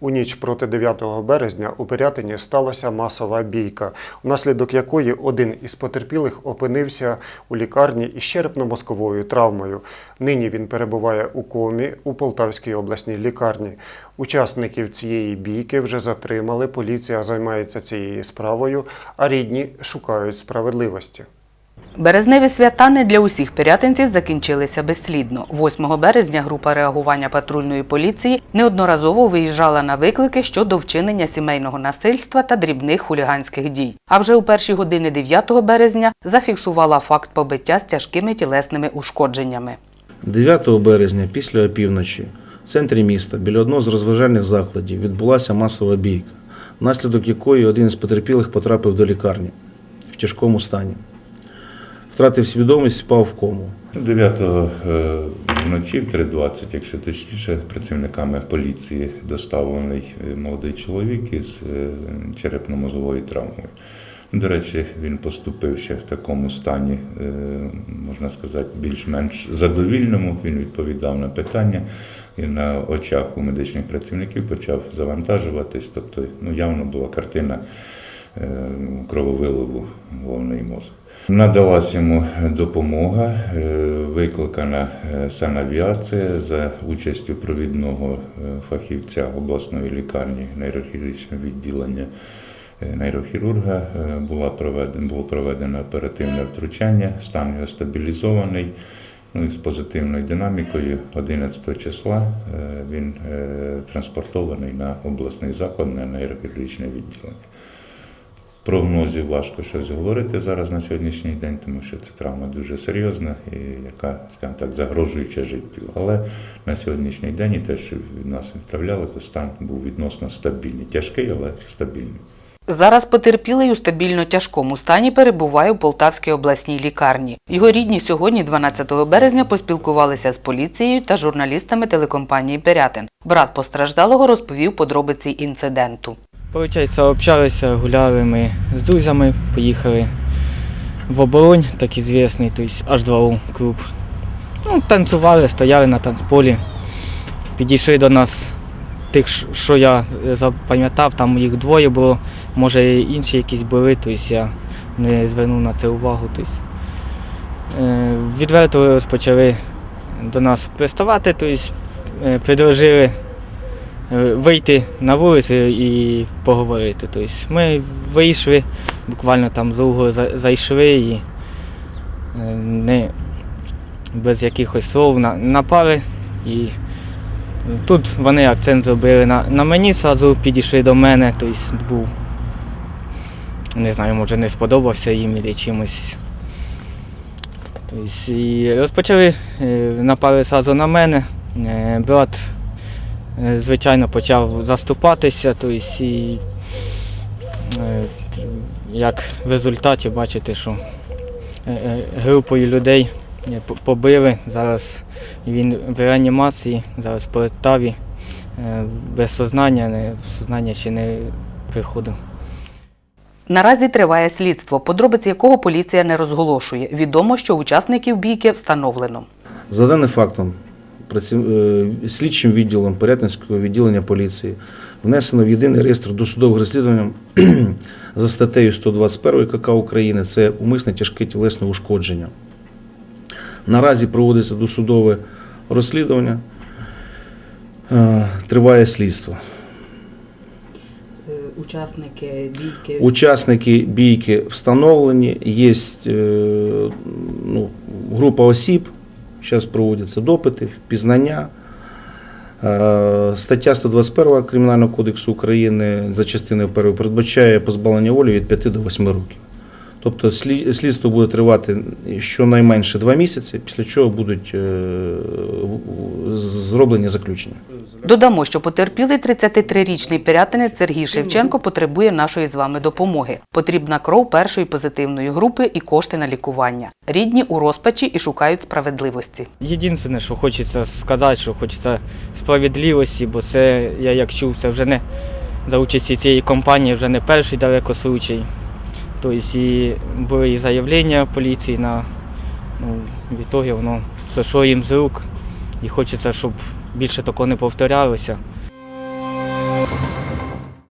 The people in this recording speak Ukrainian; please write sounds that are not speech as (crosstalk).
У ніч проти 9 березня у Пирятині сталася масова бійка, внаслідок якої один із потерпілих опинився у лікарні із черепно-мозковою травмою. Нині він перебуває у комі у Полтавській обласній лікарні. Учасників цієї бійки вже затримали. Поліція займається цією справою, а рідні шукають справедливості. Березневі свята не для усіх пирятинців закінчилися безслідно. 8 березня група реагування патрульної поліції неодноразово виїжджала на виклики щодо вчинення сімейного насильства та дрібних хуліганських дій. А вже у перші години 9 березня зафіксувала факт побиття з тяжкими тілесними ушкодженнями. 9 березня після опівночі в центрі міста біля одного з розважальних закладів відбулася масова бійка, внаслідок якої один із потерпілих потрапив до лікарні в тяжкому стані. Втратив свідомість, впав в кому. 9 е, вночі, в 3.20, якщо точніше, працівниками поліції доставлений е, молодий чоловік із е, черепно-мозовою травмою. До речі, він поступив ще в такому стані, можна сказати, більш-менш задовільному. Він відповідав на питання і на очах у медичних працівників почав завантажуватись. Тобто, ну, явно була картина крововиливу головний мозок. Надалась йому допомога, е, викликана е, санавіація за участю провідного е, фахівця обласної лікарні нейрохірургічного відділення нейрохірурга. Була проведена, було проведено оперативне втручання, стан його стабілізований. Ну і з позитивною динамікою 11 числа він транспортований на обласний заклад на нейрохірургічне відділення. Прогнозів важко щось говорити зараз на сьогоднішній день, тому що це травма дуже серйозна і яка, скажімо так, загрожуюча життю. Але на сьогоднішній день і те, що від нас відправляли, то стан був відносно стабільний. Тяжкий, але стабільний. Зараз потерпілий у стабільно тяжкому стані перебуває у Полтавській обласній лікарні. Його рідні сьогодні, 12 березня, поспілкувалися з поліцією та журналістами телекомпанії Пирятин. Брат постраждалого розповів подробиці інциденту. Получається, общалися, гуляли ми з друзями, поїхали в оборонь, так ізвісний, тобто H2O клуб. Ну, танцювали, стояли на танцполі. Підійшли до нас тих, що я запам'ятав, там їх двоє було, може інші якісь були, тобто я не звернув на це увагу. Тобто. Відверто розпочали до нас приставати, тобто предложили вийти на вулицю і поговорити. Тобто ми вийшли, буквально там за- зайшли і е, не без якихось слов напали. І тут вони акцент зробили на, на мені, одразу підійшли до мене, тобто був, не знаю, може не сподобався їм і чимось. Тобто, і розпочали е, напали одразу на мене. Е, Брат Е, звичайно, почав заступатися, тобто, і е, як в результаті бачите, що е, е, групою людей е, побили. Зараз він в реанімації, зараз в Полтаві, е, без сознання, не, в сознання ще не приходив. Наразі триває слідство, подробиці якого поліція не розголошує. Відомо, що учасників бійки встановлено. За даним фактом, е, слідчим відділом Порятинського відділення поліції. Внесено в єдиний реєстр досудових розслідувань (clears throat) за статтею 121 КК України. Це умисне тяжке тілесне ушкодження. Наразі проводиться досудове розслідування, е, триває слідство. Учасники бійки? Учасники бійки встановлені, є е, ну, група осіб, зараз проводяться допити, впізнання. Е, Стаття 121 Кримінального кодексу України за частиною 1 передбачає позбавлення волі від 5 до 8 років. Тобто слі- слідство буде тривати щонайменше 2 місяці, після чого будуть е, зроблені заключення. Додамо, що потерпілий 33-річний пирятинець Сергій Шевченко потребує нашої з вами допомоги. Потрібна кров першої позитивної групи і кошти на лікування. Рідні у розпачі і шукають справедливості. Єдине, що хочеться сказати, що хочеться справедливості, бо це, я як чув, це вже не за участі цієї компанії, вже не перший далеко случай. Тобто і були і заявлення в поліції на ну, в ітогі воно зайшло їм з рук. І хочеться, щоб більше такого не повторялося.